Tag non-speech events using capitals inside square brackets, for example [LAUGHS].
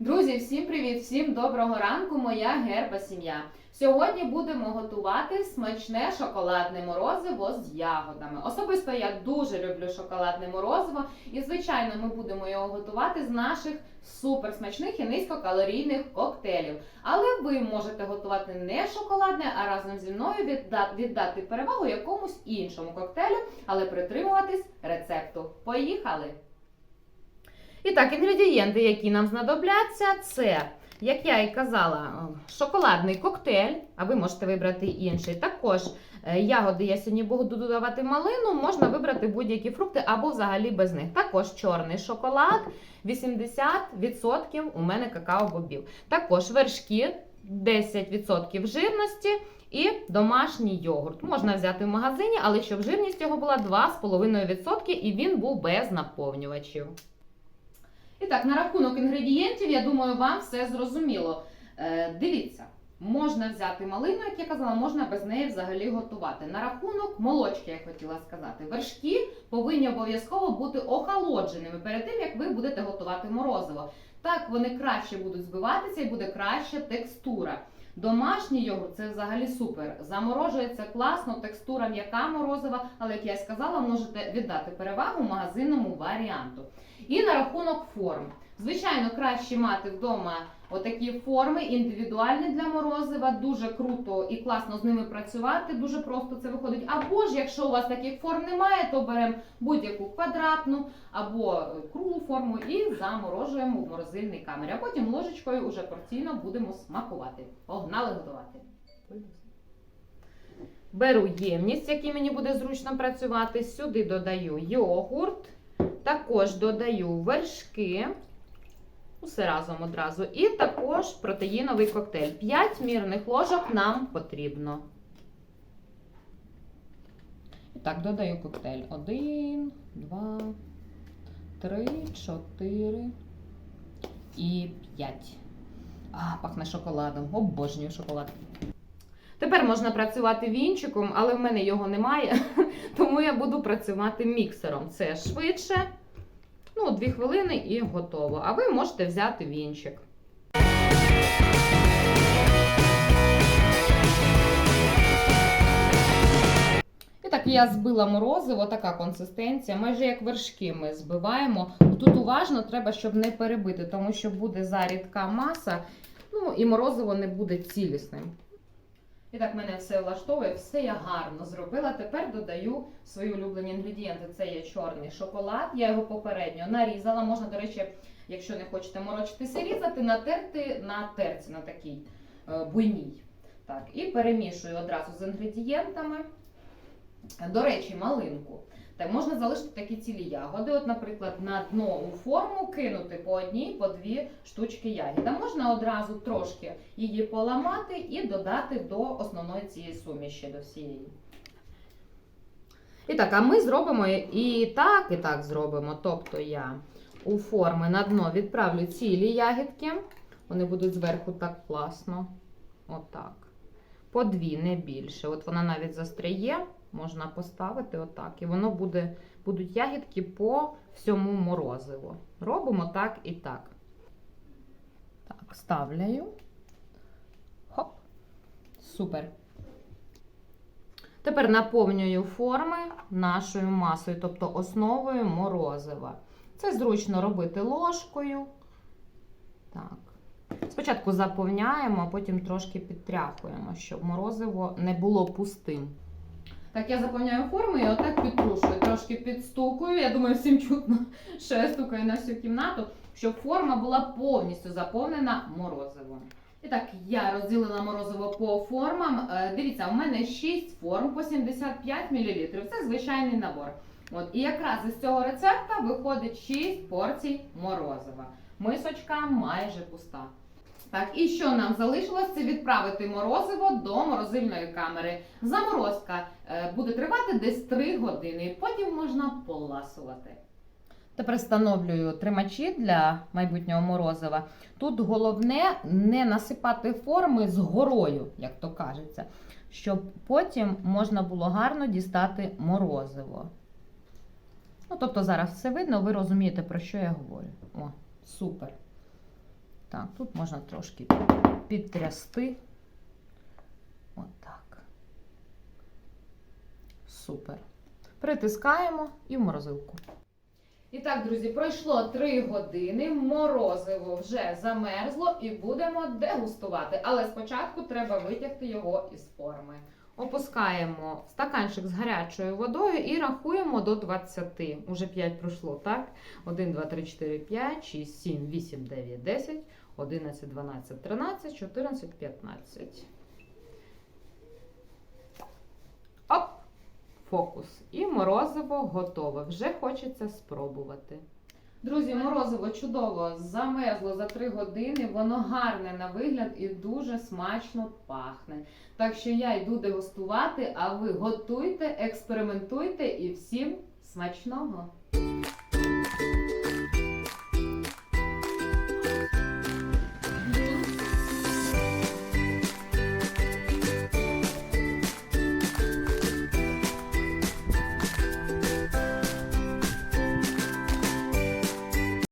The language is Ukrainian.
Друзі, всім привіт! Всім доброго ранку! Моя герба сім'я. Сьогодні будемо готувати смачне шоколадне морозиво з ягодами. Особисто я дуже люблю шоколадне морозиво, і звичайно, ми будемо його готувати з наших суперсмачних і низькокалорійних коктейлів. Але ви можете готувати не шоколадне, а разом зі мною віддати перевагу якомусь іншому коктейлю, але притримуватись рецепту. Поїхали! І так, інгредієнти, які нам знадобляться, це, як я і казала, е, шоколадний коктейль, а ви можете вибрати інший. Також е, ягоди я сьогодні буду додавати малину, можна вибрати будь-які фрукти або взагалі без них. Також чорний шоколад, 80% у мене какао-бобів. Також вершки, 10% жирності. І домашній йогурт. Можна взяти в магазині, але щоб жирність його була 2,5% і він був без наповнювачів. І так, на рахунок інгредієнтів, я думаю, вам все зрозуміло. Е, дивіться, можна взяти малину, як я казала, можна без неї взагалі готувати. На рахунок молочки, я хотіла сказати, вершки повинні обов'язково бути охолодженими перед тим, як ви будете готувати морозиво. Так вони краще будуть збиватися і буде краща текстура. Домашній йогурт це взагалі супер. Заморожується класно, текстура м'яка морозива, але як я сказала, можете віддати перевагу магазинному варіанту. І на рахунок форм. Звичайно, краще мати вдома отакі форми, індивідуальні для морозива. Дуже круто і класно з ними працювати. Дуже просто це виходить. Або ж, якщо у вас таких форм немає, то беремо будь-яку квадратну або круглу форму і заморожуємо в морозильній камері. А потім ложечкою уже порційно будемо смакувати. Погнали готувати. Беру ємність, якій мені буде зручно працювати. Сюди додаю йогурт. Також додаю вершки. Усе разом одразу. І також протеїновий коктейль. 5 мірних ложок нам потрібно. І так, додаю коктейль. 1, 2, 3, 4 і 5. А, пахне шоколадом. Обожнюю шоколад. Тепер можна працювати вінчиком, але в мене його немає, [LAUGHS] тому я буду працювати міксером. Це швидше. Ну, 2 хвилини і готово. А ви можете взяти вінчик. І так, я збила морозиво, така консистенція, майже як вершки ми збиваємо. Тут уважно треба, щоб не перебити, тому що буде зарідка маса, ну і морозиво не буде цілісним. І так, мене все влаштовує, все я гарно зробила. Тепер додаю свої улюблені інгредієнти. Це є чорний шоколад. Я його попередньо нарізала. Можна, до речі, якщо не хочете морочитися, різати, натерти на терці, на такій е, буйній. Так, і перемішую одразу з інгредієнтами. До речі, малинку. Так, можна залишити такі цілі ягоди. От, наприклад, на дно у форму кинути по одній, по дві штучки ягід. А можна одразу трошки її поламати і додати до основної цієї суміші, до всієї. І так, а ми зробимо і так, і так зробимо. Тобто я у форми на дно відправлю цілі ягідки. Вони будуть зверху так класно. Отак. По дві, не більше. От вона навіть застряє можна поставити отак. І воно буде, будуть ягідки по всьому морозиву. Робимо так і так. Так, ставляю. Хоп. Супер. Тепер наповнюю форми нашою масою, тобто основою морозива. Це зручно робити ложкою. Так. Спочатку заповняємо, а потім трошки підтряхуємо, щоб морозиво не було пустим. Так, я заповняю форму і отак підтрушую, трошки підстукую. Я думаю, всім чутно, що я стукаю на всю кімнату, щоб форма була повністю заповнена морозивом. І так, я розділила морозиво по формам. Е, Дивіться, у мене 6 форм по 75 мл. Це звичайний набор. От, і якраз із цього рецепта виходить 6 порцій морозива. Мисочка майже пуста. Так, і що нам залишилось? Це відправити морозиво до морозильної камери. Заморозка е, буде тривати десь 3 години, потім можна поласувати. Тепер встановлюю тримачі для майбутнього морозива. Тут головне не насипати форми з горою, як то кажеться, щоб потім можна було гарно дістати морозиво. Ну, тобто зараз все видно, ви розумієте, про що я говорю. О, супер. Так, тут можна трошки підтрясти. Отак. Супер. Притискаємо і в морозилку. І так, друзі, пройшло 3 години. Морозиво вже замерзло і будемо дегустувати. Але спочатку треба витягти його із форми. Опускаємо стаканчик з гарячою водою і рахуємо до 20. Уже 5 пройшло, так? 1, 2, 3, 4, 5, 6, 7, 8, 9, 10, 11, 12, 13, 14, 15. Оп! Фокус. І морозиво готове. Вже хочеться спробувати. Друзі, морозиво чудово замерзло за 3 години. Воно гарне на вигляд і дуже смачно пахне. Так що я йду дегустувати, а ви готуйте, експериментуйте і всім смачного!